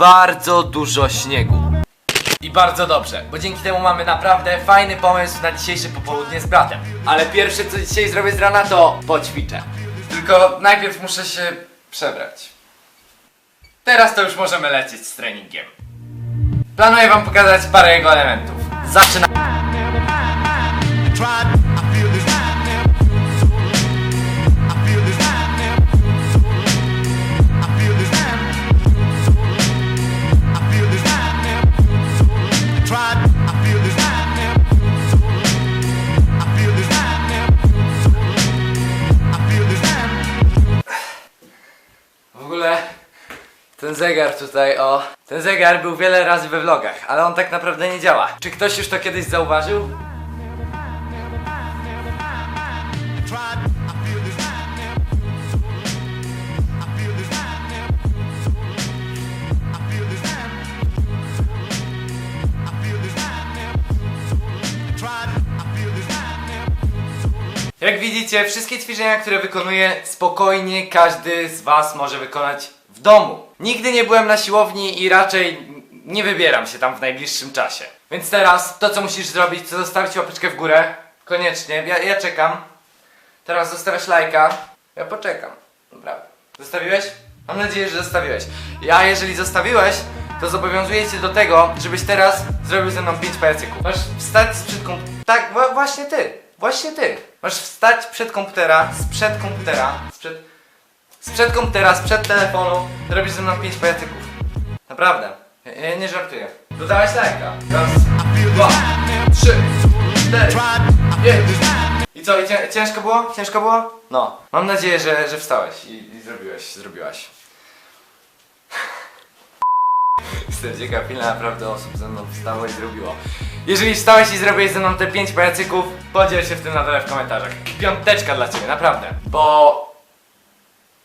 bardzo dużo śniegu. I bardzo dobrze, bo dzięki temu mamy naprawdę fajny pomysł na dzisiejsze popołudnie z bratem. Ale pierwsze co dzisiaj zrobię z rana to poćwiczę. Tylko najpierw muszę się przebrać. Teraz to już możemy lecieć z treningiem. Planuję wam pokazać parę jego elementów. Zaczynamy. Ogóle ten zegar tutaj, o. Ten zegar był wiele razy we vlogach, ale on tak naprawdę nie działa. Czy ktoś już to kiedyś zauważył? Jak widzicie, wszystkie ćwiczenia, które wykonuję, spokojnie każdy z Was może wykonać w domu. Nigdy nie byłem na siłowni i raczej nie wybieram się tam w najbliższym czasie. Więc teraz to, co musisz zrobić, to zostawić łapeczkę w górę. Koniecznie, ja, ja czekam. Teraz zostawiasz lajka. Ja poczekam. Naprawdę. Zostawiłeś? Mam nadzieję, że zostawiłeś. Ja, jeżeli zostawiłeś, to zobowiązuję cię do tego, żebyś teraz zrobił ze mną 5 pajacyków. Masz wstać sprzed komputera. Tak, właśnie ty. Właśnie ty. Masz wstać przed komputera, sprzed komputera, sprzed... Sprzed komputera, sprzed telefonu, robisz ze mną 5 pajacyków. Naprawdę. Ja, nie żartuję. Dodałeś lajka. Raz, dwa, trzy, cztery, pięć. I co, i cię, ciężko było? Ciężko było? No. Mam nadzieję, że, że wstałeś i, i zrobiłeś, zrobiłaś. Jestem ciekaw, ile naprawdę osób ze mną wstało i zrobiło. Jeżeli wstałeś i zrobiłeś ze mną te 5 pajacyków, podziel się w tym na dole w komentarzach. Piąteczka dla ciebie, naprawdę. Bo...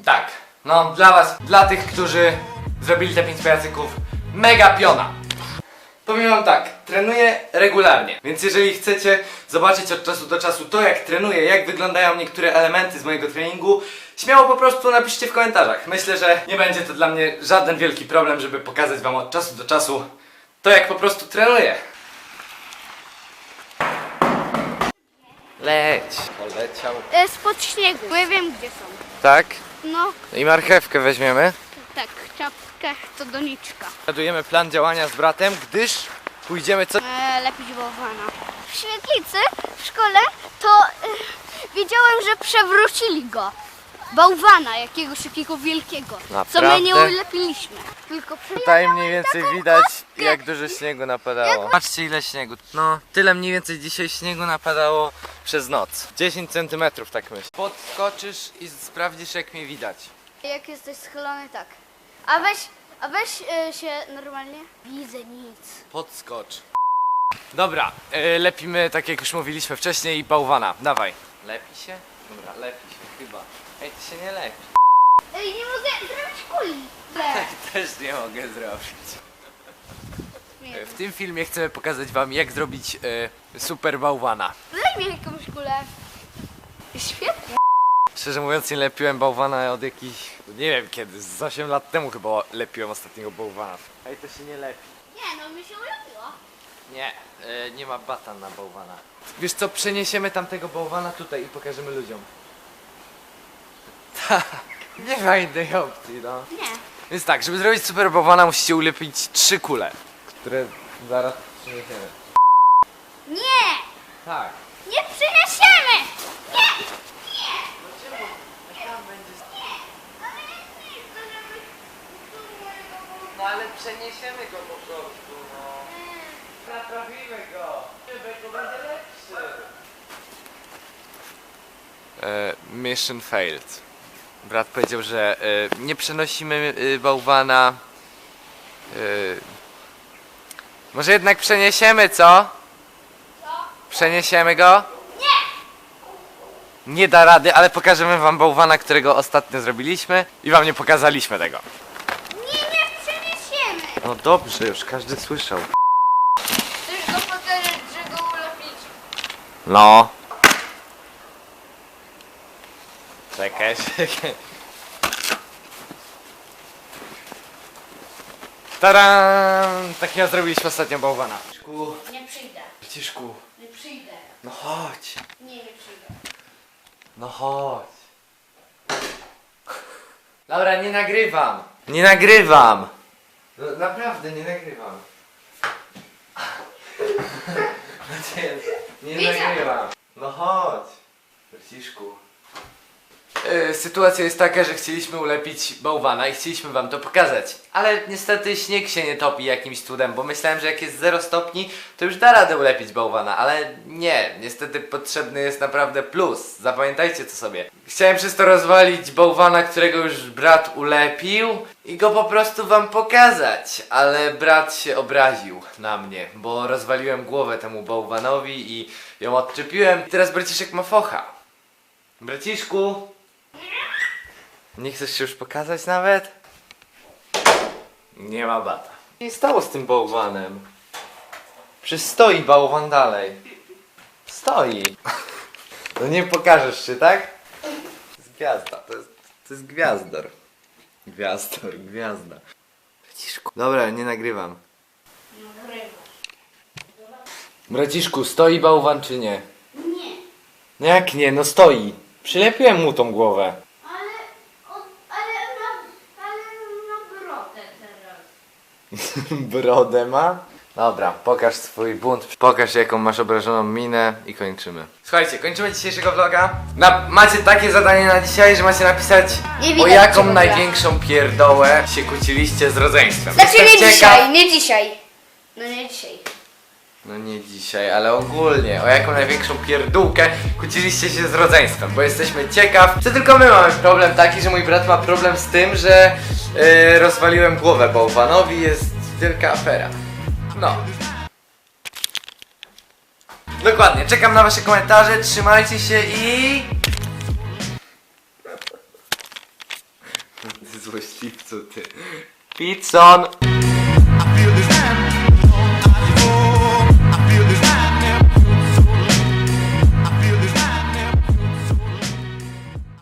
Tak. No, dla was, dla tych, którzy zrobili te 5 pajacyków, mega piona. Powiem wam tak, trenuję regularnie, więc jeżeli chcecie zobaczyć od czasu do czasu to jak trenuję, jak wyglądają niektóre elementy z mojego treningu, śmiało po prostu napiszcie w komentarzach. Myślę, że nie będzie to dla mnie żaden wielki problem, żeby pokazać wam od czasu do czasu to jak po prostu trenuję. Leć. Poleciał. E, Spod śniegu. Bo ja wiem gdzie są. Tak? No, I marchewkę weźmiemy. Tak, czapkę to doniczka. Zgadujemy plan działania z bratem, gdyż pójdziemy co... E, lepić bałwana. W świetlicy w szkole to e, wiedziałem, że przewrócili go. Bałwana jakiegoś takiego wielkiego. Co Naprawdę? my nie ulepiliśmy. Tylko przy... Tutaj mniej więcej widać jak dużo śniegu napadało. Patrzcie ile śniegu. No, tyle mniej więcej dzisiaj śniegu napadało przez noc. 10 cm tak myślę. Podskoczysz i sprawdzisz jak mnie widać. Jak jesteś schylony, tak. A weź, a weź e, się normalnie. Widzę nic. Podskocz. Dobra, yy, lepimy tak jak już mówiliśmy wcześniej bałwana. Dawaj. Lepi się? Dobra, lepi się chyba. Ej, ty się nie lepi. Ej, nie mogę zrobić kuli. Też nie mogę zrobić. W tym filmie chcemy pokazać wam jak zrobić e, super bałwana. Daj mi jakąś kulę. Świetnie. Szczerze mówiąc nie lepiłem bałwana od jakichś, nie wiem kiedy, z 8 lat temu chyba lepiłem ostatniego bałwana. Ej, to się nie lepi. Nie, no mi się ulepiło. Nie, e, nie ma batan na bałwana. Wiesz co, przeniesiemy tamtego bałwana tutaj i pokażemy ludziom. Tak, nie ma innej opcji, no. Nie. Więc tak, żeby zrobić super bałwana musicie ulepić trzy kule, które zaraz przeniesiemy. Nie! Tak. Nie przyniesiemy! Nie! No ale przeniesiemy go po prostu, no. Naprawimy go. To będzie lepszy. E, mission failed. Brat powiedział, że e, nie przenosimy e, bałwana. E, może jednak przeniesiemy, co? Przeniesiemy go? Nie! Nie da rady, ale pokażemy wam bałwana, którego ostatnio zrobiliśmy i wam nie pokazaliśmy tego. No dobrze, już każdy słyszał. Chcesz go pokazać, że go ulepić? No. Czekaj, czekaj. Taran! Takiego zrobiliśmy ostatnio bałwana. Nie przyjdę. braciszku, Nie przyjdę. no chodź. Nie, nie przyjdę. No chodź. Dobra, nie nagrywam. Nie nagrywam. No, naprawdę, nie nagrywam. Znaczy, nie Widzę. nagrywam. No chodź. Braciszku. Yy, sytuacja jest taka, że chcieliśmy ulepić bałwana i chcieliśmy wam to pokazać. Ale niestety śnieg się nie topi jakimś cudem, bo myślałem, że jak jest 0 stopni, to już da radę ulepić bałwana, ale nie. Niestety potrzebny jest naprawdę plus. Zapamiętajcie to sobie. Chciałem przez to rozwalić bałwana, którego już brat ulepił i go po prostu wam pokazać, ale brat się obraził na mnie, bo rozwaliłem głowę temu bałwanowi i ją odczepiłem i teraz braciszek ma focha. Braciszku! Nie chcesz się już pokazać nawet? Nie ma bata. Się stało z tym bałwanem? Przecież stoi bałwan dalej. Stoi. No nie pokażesz się, tak? To jest gwiazda, to jest, to jest gwiazdor. Gwiazdor, gwiazda. Braciszku. Dobra, nie nagrywam. Braciszku, stoi bałwan czy nie? Nie. No jak nie, no stoi. Przylepiłem mu tą głowę. Ale, on, ale, na, ale brodę teraz. Brodę ma? Dobra, pokaż swój bunt, pokaż jaką masz obrażoną minę i kończymy. Słuchajcie, kończymy dzisiejszego vloga. Na, macie takie zadanie na dzisiaj, że macie napisać Nie o jaką największą pierdołę się kłóciliście z rodzeństwem. Znaczy Jestem nie ciekaw- dzisiaj, nie dzisiaj. No nie dzisiaj. No nie dzisiaj, ale ogólnie, o jaką największą pierdółkę kłóciliście się z rodzeństwem, bo jesteśmy ciekaw, czy tylko my mamy problem taki, że mój brat ma problem z tym, że yy, rozwaliłem głowę bałwanowi, jest wielka afera. No. Dokładnie, czekam na wasze komentarze, trzymajcie się i... Złośliwcu ty. Pizzon! I feel this